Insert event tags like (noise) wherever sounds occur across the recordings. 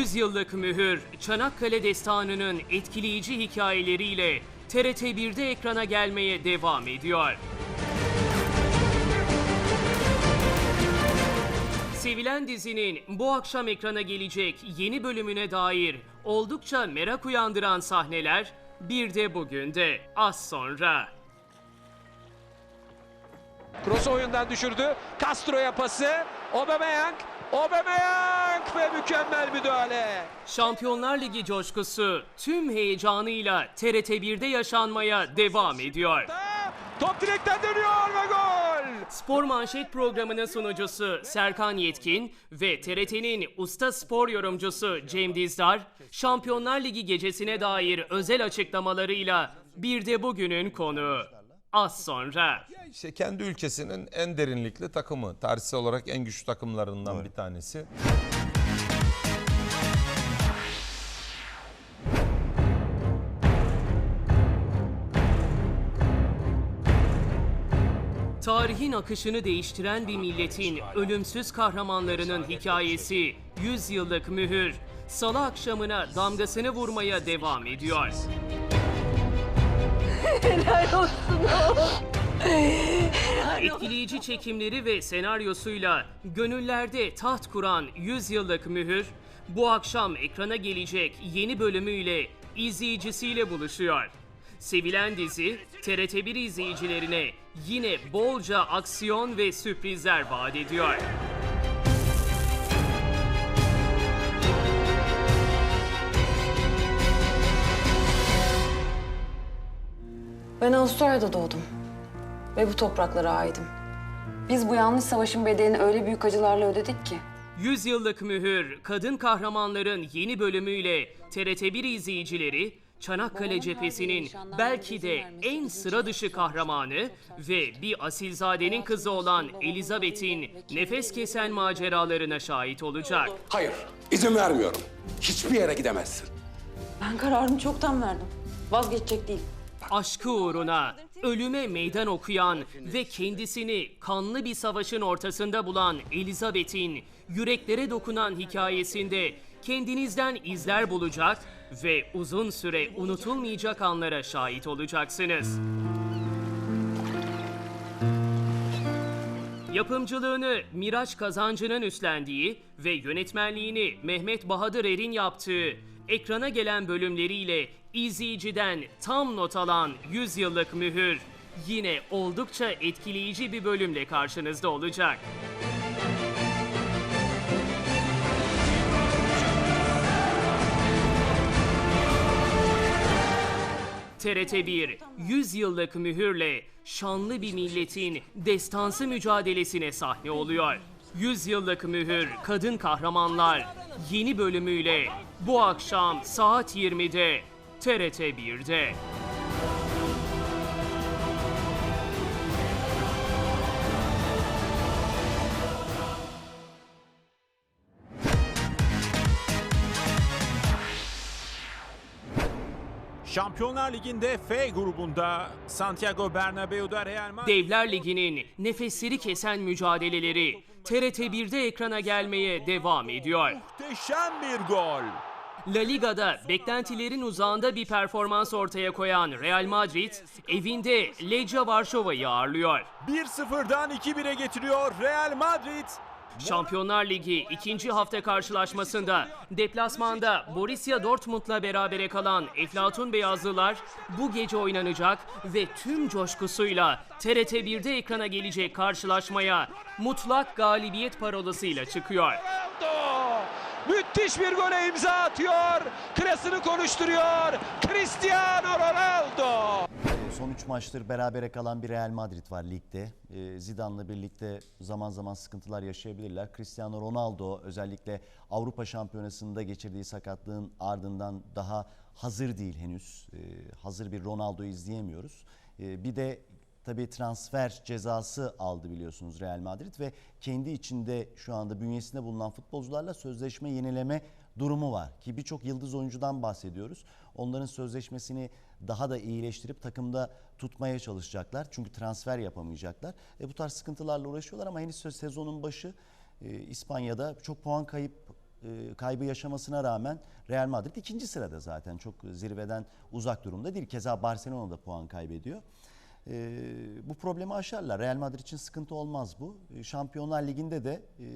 100 yıllık mühür Çanakkale Destanı'nın etkileyici hikayeleriyle TRT 1'de ekrana gelmeye devam ediyor. Sevilen dizinin bu akşam ekrana gelecek yeni bölümüne dair oldukça merak uyandıran sahneler bir de bugün de az sonra. Kroos oyundan düşürdü. Castro'ya pası. Aubameyang. Aubameyang ve mükemmel müdahale. Şampiyonlar Ligi coşkusu tüm heyecanıyla TRT 1'de yaşanmaya devam ediyor. Top direkten dönüyor ve gol. Spor Manşet programının sunucusu Serkan Yetkin ve TRT'nin usta spor yorumcusu Cem Dizdar, Şampiyonlar Ligi gecesine dair özel açıklamalarıyla bir de bugünün konuğu. Az sonra. İşte kendi ülkesinin en derinlikli takımı. Tarihsel olarak en güçlü takımlarından bir tanesi. Tarihin akışını değiştiren bir milletin ölümsüz kahramanlarının hikayesi 100 yıllık mühür Salı akşamına damgasını vurmaya devam ediyor. Etkileyici çekimleri ve senaryosuyla gönüllerde taht kuran 100 yıllık mühür bu akşam ekrana gelecek yeni bölümüyle izleyicisiyle buluşuyor. Sevilen dizi TRT1 izleyicilerine yine bolca aksiyon ve sürprizler vaat ediyor. Ben Avustralya'da doğdum. Ve bu topraklara aidim. Biz bu yanlış savaşın bedelini öyle büyük acılarla ödedik ki. 100 yıllık mühür kadın kahramanların yeni bölümüyle TRT1 izleyicileri Çanakkale cephesinin belki de en sıra dışı kahramanı ve bir asilzadenin kızı olan Elizabeth'in nefes kesen maceralarına şahit olacak. Hayır, izin vermiyorum. Hiçbir yere gidemezsin. Ben kararımı çoktan verdim. Vazgeçecek değil. Aşkı uğruna ölüme meydan okuyan ve kendisini kanlı bir savaşın ortasında bulan Elizabeth'in yüreklere dokunan hikayesinde kendinizden izler bulacak ve uzun süre unutulmayacak anlara şahit olacaksınız. Yapımcılığını Miraç Kazancı'nın üstlendiği ve yönetmenliğini Mehmet Bahadır Er'in yaptığı ekrana gelen bölümleriyle izleyiciden tam not alan 100 yıllık mühür yine oldukça etkileyici bir bölümle karşınızda olacak. TRT1 100 yıllık mühürle şanlı bir milletin destansı mücadelesine sahne oluyor. 100 yıllık mühür kadın kahramanlar yeni bölümüyle bu akşam saat 20'de TRT1'de. Şampiyonlar Ligi'nde F grubunda Santiago Bernabeu'da Real Madrid Devler Ligi'nin nefesleri kesen mücadeleleri TRT1'de ekrana gelmeye devam ediyor. muhteşem bir gol. La Liga'da beklentilerin uzağında bir performans ortaya koyan Real Madrid evinde Legia Varşova'yı ağırlıyor. 1-0'dan 2-1'e getiriyor Real Madrid. Şampiyonlar Ligi ikinci hafta karşılaşmasında deplasmanda Borussia Dortmund'la berabere kalan Eflatun Beyazlılar bu gece oynanacak ve tüm coşkusuyla TRT1'de ekrana gelecek karşılaşmaya mutlak galibiyet parolasıyla çıkıyor. Müthiş bir gole imza atıyor. Klasını konuşturuyor. Cristiano Ronaldo. Son 3 maçtır berabere kalan bir Real Madrid var ligde. Ee, Zidane'la birlikte zaman zaman sıkıntılar yaşayabilirler. Cristiano Ronaldo özellikle Avrupa Şampiyonası'nda geçirdiği sakatlığın ardından daha hazır değil henüz. Ee, hazır bir Ronaldo izleyemiyoruz. Ee, bir de tabii transfer cezası aldı biliyorsunuz Real Madrid ve kendi içinde şu anda bünyesinde bulunan futbolcularla sözleşme yenileme durumu var ki birçok yıldız oyuncudan bahsediyoruz. Onların sözleşmesini daha da iyileştirip takımda tutmaya çalışacaklar. Çünkü transfer yapamayacaklar. E, bu tarz sıkıntılarla uğraşıyorlar ama henüz sezonun başı e, İspanya'da çok puan kayıp e, kaybı yaşamasına rağmen Real Madrid ikinci sırada zaten çok zirveden uzak durumda değil. Keza Barcelona da puan kaybediyor. E, bu problemi aşarlar. Real Madrid için sıkıntı olmaz bu. E, Şampiyonlar Ligi'nde de e,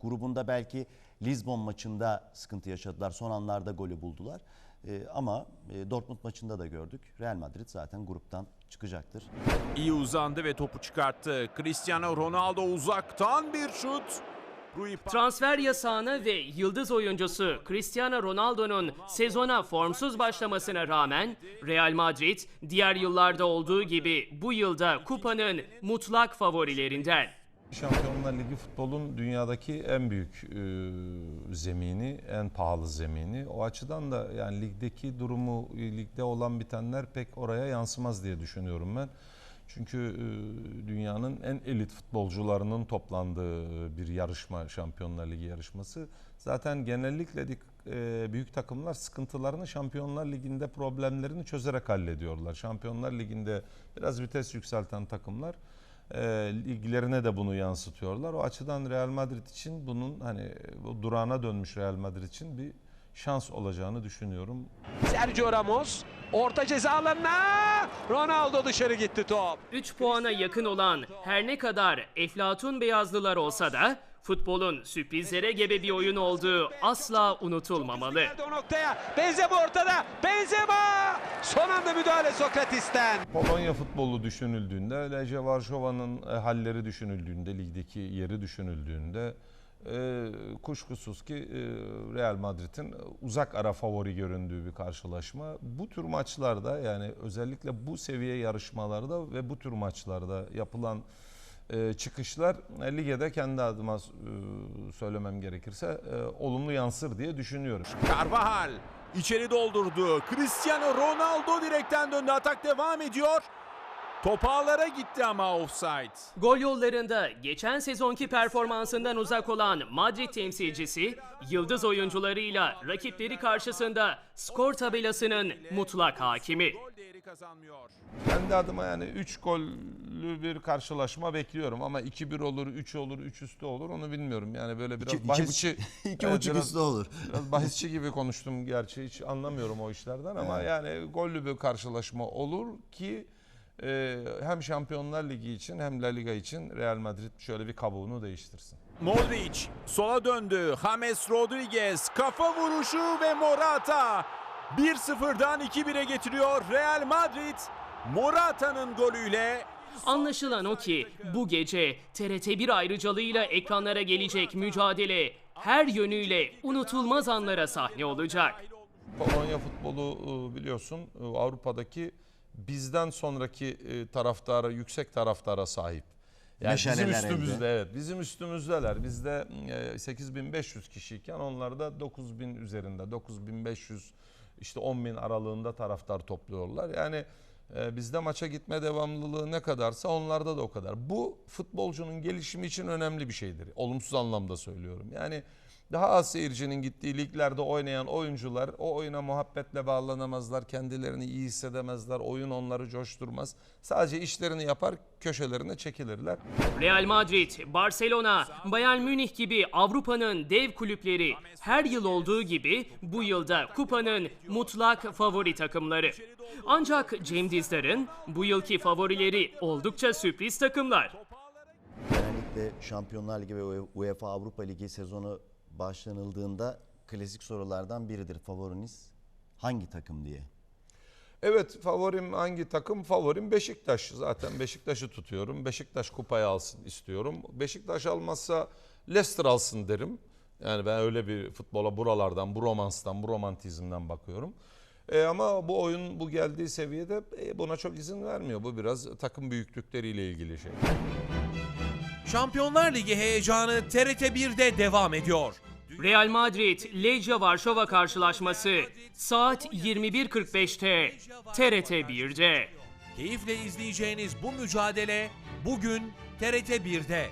grubunda belki Lisbon maçında sıkıntı yaşadılar. Son anlarda golü buldular. E, ama e, Dortmund maçında da gördük. Real Madrid zaten gruptan çıkacaktır. İyi uzandı ve topu çıkarttı. Cristiano Ronaldo uzaktan bir şut. Transfer yasağına ve yıldız oyuncusu Cristiano Ronaldo'nun sezona formsuz başlamasına rağmen Real Madrid diğer yıllarda olduğu gibi bu yılda kupanın mutlak favorilerinden. Şampiyonlar Ligi futbolun dünyadaki en büyük e, zemini, en pahalı zemini. O açıdan da yani ligdeki durumu, ligde olan bitenler pek oraya yansımaz diye düşünüyorum ben. Çünkü e, dünyanın en elit futbolcularının toplandığı bir yarışma, Şampiyonlar Ligi yarışması. Zaten genellikle e, büyük takımlar sıkıntılarını Şampiyonlar Ligi'nde problemlerini çözerek hallediyorlar. Şampiyonlar Ligi'nde biraz vites yükselten takımlar e, liglerine de bunu yansıtıyorlar. O açıdan Real Madrid için bunun hani bu durağına dönmüş Real Madrid için bir şans olacağını düşünüyorum. Sergio Ramos orta ceza alanına Ronaldo dışarı gitti top. 3 puana yakın olan her ne kadar Eflatun Beyazlılar olsa da futbolun sürprizlere gebe bir oyun olduğu asla unutulmamalı. O noktaya. Benzema ortada. Benzema! Son anda müdahale Sokrates'ten. Polonya futbolu düşünüldüğünde, Lece Varşova'nın halleri düşünüldüğünde, ligdeki yeri düşünüldüğünde e, kuşkusuz ki e, Real Madrid'in uzak ara favori göründüğü bir karşılaşma. Bu tür maçlarda yani özellikle bu seviye yarışmalarda ve bu tür maçlarda yapılan e, çıkışlar e, lige de kendi adıma e, söylemem gerekirse e, olumlu yansır diye düşünüyorum. Carvajal içeri doldurdu. Cristiano Ronaldo direkten döndü. Atak devam ediyor. Top ağlara gitti ama offside. Gol yollarında geçen sezonki performansından uzak olan Madrid temsilcisi, yıldız oyuncularıyla rakipleri karşısında skor tabelasının mutlak hakimi. Gol değeri kazanmıyor. Kendi adıma yani 3 gollü bir karşılaşma bekliyorum ama 2-1 olur, 3 olur, 3 üstü olur onu bilmiyorum. Yani böyle biraz İki- iki bahisçi (laughs) İki Evet, buçuk biraz- üstü olur. (laughs) Biraz bahisçi gibi konuştum gerçi hiç anlamıyorum o işlerden ama yani gollü bir karşılaşma olur ki e, hem Şampiyonlar Ligi için hem La Liga için Real Madrid şöyle bir kabuğunu değiştirsin. Modric sola döndü. James Rodriguez kafa vuruşu ve Morata 1-0'dan 2-1'e getiriyor Real Madrid. Morata'nın golüyle Anlaşılan o ki bu gece TRT1 ayrıcalığıyla ekranlara gelecek mücadele her yönüyle unutulmaz anlara sahne olacak. Polonya futbolu e, biliyorsun e, Avrupa'daki bizden sonraki e, taraftara, yüksek taraftara sahip. Yani bizim üstümüzde elde. evet bizim üstümüzdeler. Bizde e, 8500 kişiyken onlarda 9000 üzerinde 9500 işte 10.000 aralığında taraftar topluyorlar. Yani e, bizde maça gitme devamlılığı ne kadarsa onlarda da o kadar. Bu futbolcunun gelişimi için önemli bir şeydir. Olumsuz anlamda söylüyorum. Yani daha az seyircinin gittiği liglerde oynayan oyuncular o oyuna muhabbetle bağlanamazlar, kendilerini iyi hissedemezler, oyun onları coşturmaz. Sadece işlerini yapar, köşelerine çekilirler. Real Madrid, Barcelona, Bayern Münih gibi Avrupa'nın dev kulüpleri her yıl olduğu gibi bu yılda kupanın mutlak favori takımları. Ancak Cem Dizdar'ın bu yılki favorileri oldukça sürpriz takımlar. Genellikle Şampiyonlar Ligi ve UEFA Avrupa Ligi sezonu başlanıldığında klasik sorulardan biridir favoriniz hangi takım diye. Evet favorim hangi takım? Favorim Beşiktaş. Zaten Beşiktaş'ı tutuyorum. Beşiktaş kupayı alsın istiyorum. Beşiktaş almazsa Leicester alsın derim. Yani ben öyle bir futbola buralardan, bu romanstan, bu romantizmden bakıyorum. E, ama bu oyun bu geldiği seviyede e, buna çok izin vermiyor. Bu biraz takım büyüklükleriyle ilgili şey. Şampiyonlar Ligi heyecanı TRT 1'de devam ediyor. Real Madrid, Legia Varşova karşılaşması saat 21.45'te TRT 1'de. Keyifle izleyeceğiniz bu mücadele bugün TRT 1'de.